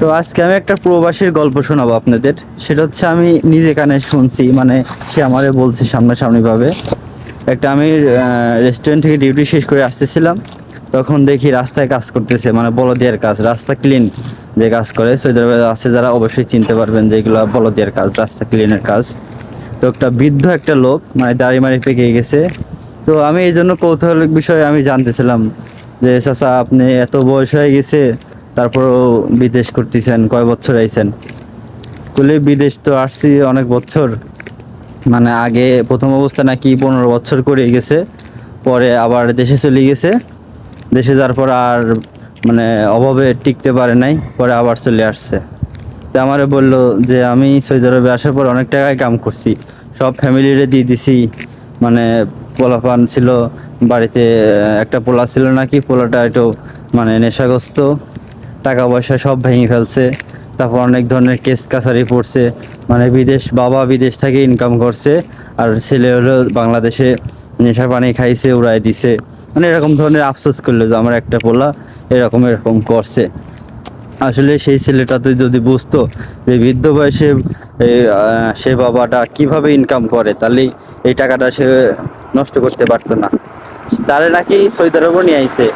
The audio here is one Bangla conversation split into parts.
তো আজকে আমি একটা প্রবাসীর গল্প শোনাবো আপনাদের। সেটা হচ্ছে আমি নিজে কানে শুনছি মানে সে আমারে বলছে সামনাসামনিভাবে। একটা আমি রেস্টুরেন্ট থেকে ডিউটি শেষ করে আসতেছিলাম, তখন দেখি রাস্তায় কাজ করতেছে মানে বলদিয়ার কাজ, রাস্তা ক্লিন যে কাজ করে। সৌদি আছে যারা অবশ্যই চিনতে পারবেন যে এগুলো বলদিয়ার কাজ, রাস্তা ক্লিনের কাজ। তো একটা বৃদ্ধ একটা লোক মানে দাড়ি মারি পেকে গেছে। তো আমি এই জন্য কৌতূহলিক বিষয়ে আমি জানতেছিলাম যে, চাচা, আপনি এত বয়স হয়ে গেছে তারপরও বিদেশ করতেছেন, কয় বছর আইছেন? বলে বিদেশ তো আসছি অনেক বছর। মানে আগে প্রথম অবস্থা নাকি পনেরো বছর করে গেছে, পরে আবার দেশে চলে গেছে। দেশে যাওয়ার পর আর মানে অভাবে টিকতে পারে নাই, পরে আবার চলে আসছে। তো আমারে বলল যে, আমি সৌদি আরবে আসার পর অনেক টাকায় কাম করছি। সব ফ্যামিলিরে দিয়ে দিছি। মানে পোলাপান ছিল, বাড়িতে একটা পোলা ছিল নাকি, পোলাটা একটু মানে নেশাগ্রস্ত। টাকা পয়সা সব ভেঙে ফেলছে। তারপর অনেক ধরনের কেস কাছারি পড়ছে। মানে বিদেশ, বাবা বিদেশ থেকে ইনকাম করছে আর ছেলে হলো বাংলাদেশে নেশা পানি খাইছে, উড়াই দিছে। মানে এরকম ধরনের আফসোস করল যে আমার একটা পোলা এরকম এরকম করছে। আসলে সেই ছেলেটা তো যদি বুঝতো যে বৃদ্ধ বয়সে সে বাবাটা কীভাবে ইনকাম করে, তাহলে এই টাকাটা সে নষ্ট করতে পারতো না। তারে নাকি সৌদি আরবও নিয়ে আইছে।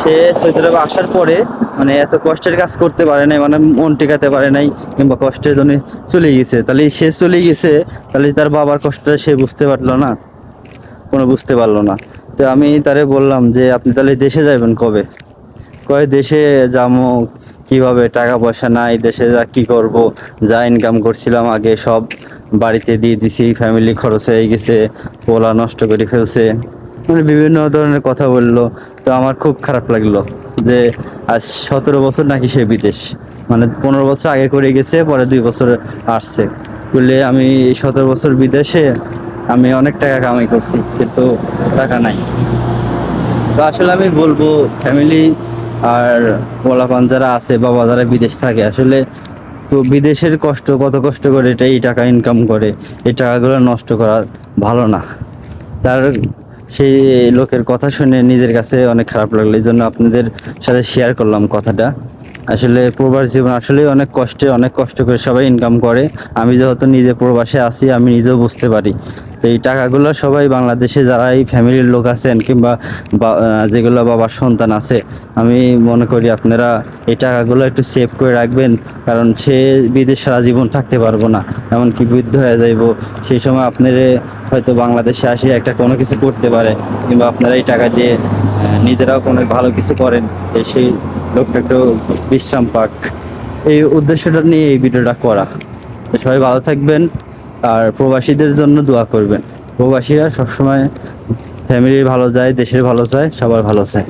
সে সৌদি আসার পরে মানে এত কষ্টের কাজ করতে পারে নাই মানে মন টেকাতে পারে নাই কিংবা কষ্টের জন্য চলে গেছে তাহলে সে চলে গেছে তাহলে তার বাবার কষ্টটা সে বুঝতে পারল না, কোনো বুঝতে পারল না। তো আমি তারে বললাম যে, আপনি তাহলে দেশে যাবেন কবে? কয়, দেশে যাব কীভাবে টাকা পয়সা নাই, দেশে যা, কি করব? যা ইনকাম করছিলাম আগে সব বাড়িতে দিয়ে দিছি ফ্যামিলি খরচ হয়ে গেছে, পোলা নষ্ট করে ফেলছে। মানে বিভিন্ন ধরনের কথা বলল, তো আমার খুব খারাপ লাগল যে আজ সতেরো বছর নাকি সে বিদেশ। মানে পনেরো বছর আগে করে গেছে, পরে দুই বছর আসছে। বললে, আমি এই সতেরো বছর বিদেশে আমি অনেক টাকা কামাই করছি, কিন্তু টাকা নাই। তো আসলে আমি বলব ফ্যামিলি আর পোলাপান যারা আছে, বাবা যারা বিদেশ থাকে, আসলে তো বিদেশের কষ্ট, কত কষ্ট করে এটা এই টাকা ইনকাম করে। এই টাকাগুলো নষ্ট করা ভালো না। তার সেই লোকের কথা শুনে নিজের কাছে অনেক খারাপ লাগল। এই জন্য আপনাদের সাথে শেয়ার করলাম কথাটা। আসলে প্রবাস জীবন আসলে অনেক কষ্টে, অনেক কষ্ট করে সবাই ইনকাম করে। আমি যেহেতু নিজে প্রবাসে আছি, আমি নিজেও বুঝতে পারি। তো এই টাকাগুলো সবাই বাংলাদেশে যারা এই ফ্যামিলির লোক আছেন কিংবা যেগুলো বাবার সন্তান আছে, আমি মনে করি আপনারা এই টাকাগুলো একটু সেভ করে রাখবেন, কারণ সে বিদেশ সারা জীবন থাকতে পারব না। এমনকি বৃদ্ধ হয়ে যাইব, সেই সময় আপনারা হয়তো বাংলাদেশে আসে একটা কোনো কিছু করতে পারে, কিংবা আপনারা এই টাকা দিয়ে নিজেরাও কোনো ভালো কিছু করেন। সেই লোকটা একটু বিশ্রাম পাক। এই উদ্দেশ্যটা নিয়ে এই ভিডিওটা করা। সবাই ভালো থাকবেন আর প্রবাসীদের জন্য দোয়া করবেন। প্রবাসীরা সবসময় ফ্যামিলির ভালো যায়, দেশের ভালো চায় সবার ভালো চায়